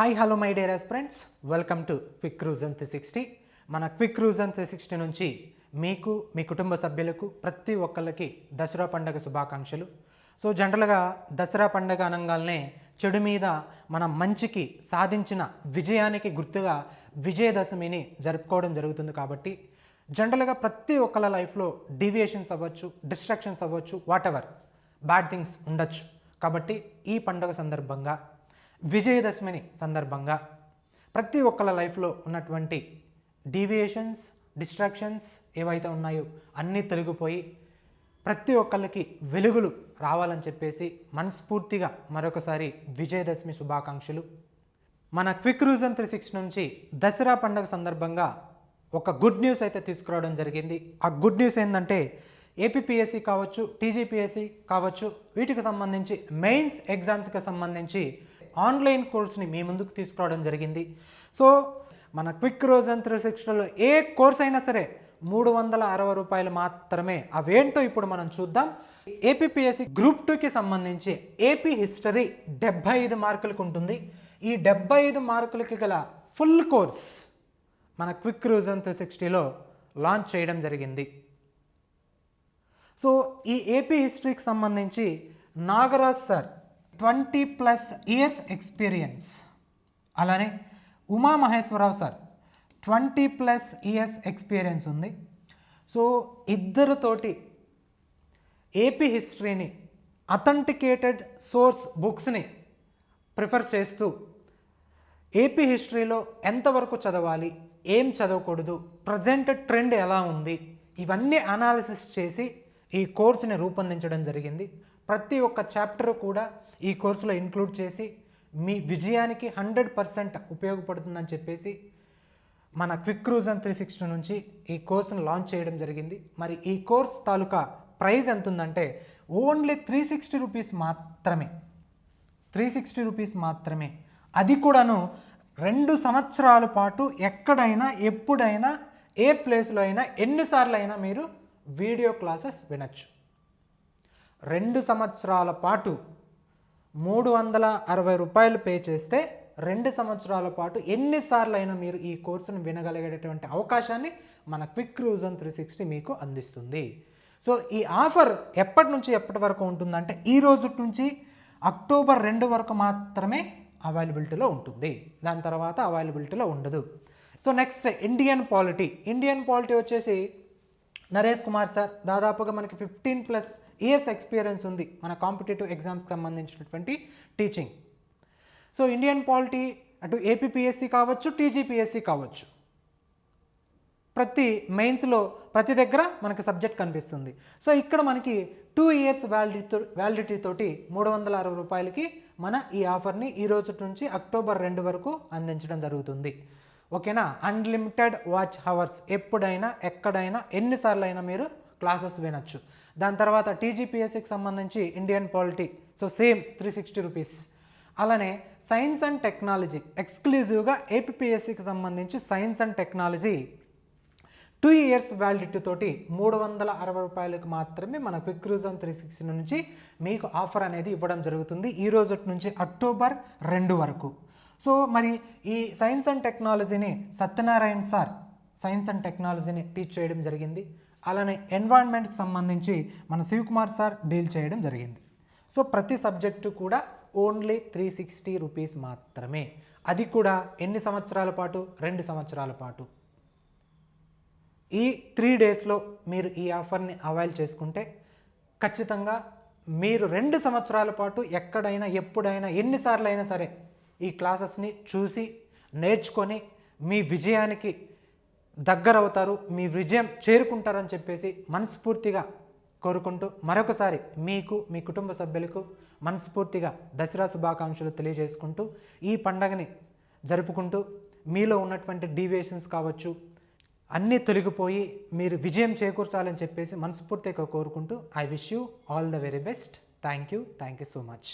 Hi hello my dear friends welcome to quick crusion three sixty మన quick క్రూజన్ three sixty నుంచి మీకు మీ కుటుంబ సభ్యులకు ప్రతి ఒక్కళ్ళకి దసరా పండగ శుభాకాంక్షలు. సో జనరల్గా దసరా పండగ అనగానే చెడు మీద మన మంచికి సాధించిన విజయానికి గుర్తుగా విజయదశమిని జరుపుకోవడం జరుగుతుంది కాబట్టి జనరల్గా ప్రతి ఒక్కళ్ళ లైఫ్లో డీవియేషన్స్ అవ్వచ్చు డిస్ట్రాక్షన్స్ అవ్వచ్చు వాట్ ఎవర్ బ్యాడ్ థింగ్స్ ఉండొచ్చు. కాబట్టి ఈ పండుగ సందర్భంగా విజయదశమిని సందర్భంగా ప్రతి ఒక్కళ్ళ లైఫ్లో ఉన్నటువంటి డీవియేషన్స్ డిస్ట్రాక్షన్స్ ఏవైతే ఉన్నాయో అన్నీ తొలగిపోయి ప్రతి ఒక్కళ్ళకి వెలుగులు రావాలని చెప్పేసి మనస్ఫూర్తిగా మరొకసారి విజయదశమి శుభాకాంక్షలు. మన క్విక్ రూజన్ త్రీ సిక్స్ నుంచి దసరా పండుగ సందర్భంగా ఒక గుడ్ న్యూస్ అయితే తీసుకురావడం జరిగింది. ఆ గుడ్ న్యూస్ ఏంటంటే ఏపీపీఎస్సీ కావచ్చు టీజీపీఎస్సి కావచ్చు వీటికి సంబంధించి మెయిన్స్ ఎగ్జామ్స్కి సంబంధించి ఆన్లైన్ కోర్స్ని మీ ముందుకు తీసుకురావడం జరిగింది. సో మన క్విక్ రోజన్ త్రీ సిక్స్టీలో ఏ కోర్స్ అయినా సరే మూడు వందల అరవై రూపాయలు మాత్రమే. అవేంటో ఇప్పుడు మనం చూద్దాం. ఏపీపీఎస్సి గ్రూప్ టూకి సంబంధించి ఏపీ హిస్టరీ డెబ్బై ఐదు మార్కులకు ఉంటుంది. ఈ డెబ్బై ఐదు మార్కులకి గల ఫుల్ కోర్స్ మన క్విక్ రూజన్ త్రీ సిక్స్టీలో లాంచ్ చేయడం జరిగింది. సో ఈ ఏపీ హిస్టరీకి సంబంధించి Nagaraj sir twenty plus years experience. అలానే Uma Maheswararao sir twenty plus years experience ఉంది. సో ఇద్దరితోటి ఏపీ హిస్టరీని అథెంటికేటెడ్ సోర్స్ బుక్స్ని ప్రిఫర్ చేస్తూ ఏపీ హిస్టరీలో ఎంతవరకు చదవాలి ఏం చదవకూడదు ప్రజెంట్ ట్రెండ్ ఎలా ఉంది ఇవన్నీ అనాలిసిస్ చేసి ఈ కోర్సుని రూపొందించడం జరిగింది. ప్రతి ఒక్క చాప్టర్ కూడా ఈ కోర్సులో ఇంక్లూడ్ చేసి మీ విజయానికి హండ్రెడ్ పర్సెంట్ ఉపయోగపడుతుందని చెప్పేసి మన క్విక్ క్రూజన్ త్రీ సిక్స్టీ నుంచి ఈ కోర్సును లాంచ్ చేయడం జరిగింది. మరి ఈ కోర్స్ తాలూకా ప్రైస్ ఎంత ఉందంటే ఓన్లీ త్రీ సిక్స్టీ రూపీస్ మాత్రమే. త్రీ సిక్స్టీ రూపీస్ మాత్రమే. అది కూడాను రెండు సంవత్సరాల పాటు ఎక్కడైనా ఎప్పుడైనా ఏ ప్లేస్లో అయినా ఎన్నిసార్లు అయినా మీరు వీడియో క్లాసెస్ వినొచ్చు. రెండు సంవత్సరాల పాటు మూడు వందల అరవై రూపాయలు పే చేస్తే రెండు సంవత్సరాల పాటు ఎన్నిసార్లు అయినా మీరు ఈ కోర్సును వినగలిగేటటువంటి అవకాశాన్ని మన క్విక్ రూజన్ త్రీ సిక్స్టీ మీకు అందిస్తుంది. సో ఈ ఆఫర్ ఎప్పటి నుంచి ఎప్పటి వరకు ఉంటుందంటే ఈ రోజు నుంచి అక్టోబర్ రెండు వరకు మాత్రమే అవైలబిలిటీలో ఉంటుంది. దాని తర్వాత అవైలబిలిటీలో ఉండదు. So next Indian polity. Indian polity వచ్చేసి నరేష్ కుమార్ సార్ దాదాపుగా మనకి ఫిఫ్టీన్ ప్లస్ ఇయర్స్ ఎక్స్పీరియన్స్ ఉంది మన కాంపిటేటివ్ ఎగ్జామ్స్కి సంబంధించినటువంటి టీచింగ్ సో ఇండియన్ పాలిటీ అటు ఏపీపీఎస్సీ కావచ్చు టీజీపీఎస్సీ కావచ్చు. ప్రతి మెయిన్స్లో ప్రతి దగ్గర మనకి సబ్జెక్ట్ కనిపిస్తుంది. సో ఇక్కడ మనకి టూ ఇయర్స్ వ్యాలిడిటీ వ్యాలిడిటీ తోటి మూడు వందల అరవై రూపాయలకి మన ఈ ఆఫర్ని ఈ రోజు నుంచి అక్టోబర్ రెండు వరకు అందించడం జరుగుతుంది. ఓకేనా? అన్లిమిటెడ్ వాచ్ హవర్స్ ఎప్పుడైనా ఎక్కడైనా ఎన్నిసార్లు అయినా మీరు క్లాసెస్ వినొచ్చు. దాని తర్వాత టీజీపీఎస్సికి సంబంధించి Indian polity so same three sixty rupees అలానే సైన్స్ అండ్ టెక్నాలజీ ఎక్స్క్లూజివ్గా ఏపీఎస్సికి సంబంధించి science and technology two years validity తోటి మూడు వందల అరవై రూపాయలకు మాత్రమే మన క్విక్ రూజన్ త్రీ సిక్స్టీ నుంచి మీకు ఆఫర్ అనేది ఇవ్వడం జరుగుతుంది. ఈ రోజు నుంచి అక్టోబర్ రెండు వరకు. సో మరి ఈ సైన్స్ అండ్ టెక్నాలజీని సత్యనారాయణ సార్ సైన్స్ అండ్ టెక్నాలజీని టీచ్ చేయడం జరిగింది. అలానే ఎన్వైర్న్మెంట్కి సంబంధించి మన శివకుమార్ సార్ డీల్ చేయడం జరిగింది. సో ప్రతి సబ్జెక్టు కూడా ఓన్లీ త్రీ సిక్స్టీ రూపీస్ మాత్రమే. అది కూడా ఎన్ని సంవత్సరాల పాటు? రెండు సంవత్సరాల పాటు. ఈ త్రీ డేస్లో మీరు ఈ ఆఫర్ని అవైల్ చేసుకుంటే ఖచ్చితంగా మీరు రెండు సంవత్సరాల పాటు ఎక్కడైనా ఎప్పుడైనా ఎన్నిసార్లు అయినా సరే ఈ క్లాసెస్ని చూసి నేర్చుకొని మీ విజయానికి దగ్గరవుతారు మీ విజయం చేరుకుంటారని చెప్పేసి మనస్ఫూర్తిగా కోరుకుంటూ మరొకసారి మీకు మీ కుటుంబ సభ్యులకు మనస్ఫూర్తిగా దసరా శుభాకాంక్షలు తెలియజేసుకుంటూ ఈ పండగని జరుపుకుంటూ మీలో ఉన్నటువంటి డీవియేషన్స్ కావచ్చు అన్నీ తొలగిపోయి మీరు విజయం చేకూర్చాలని చెప్పేసి మనస్ఫూర్తిగా కోరుకుంటూ I wish you all the very best thank you thank you so much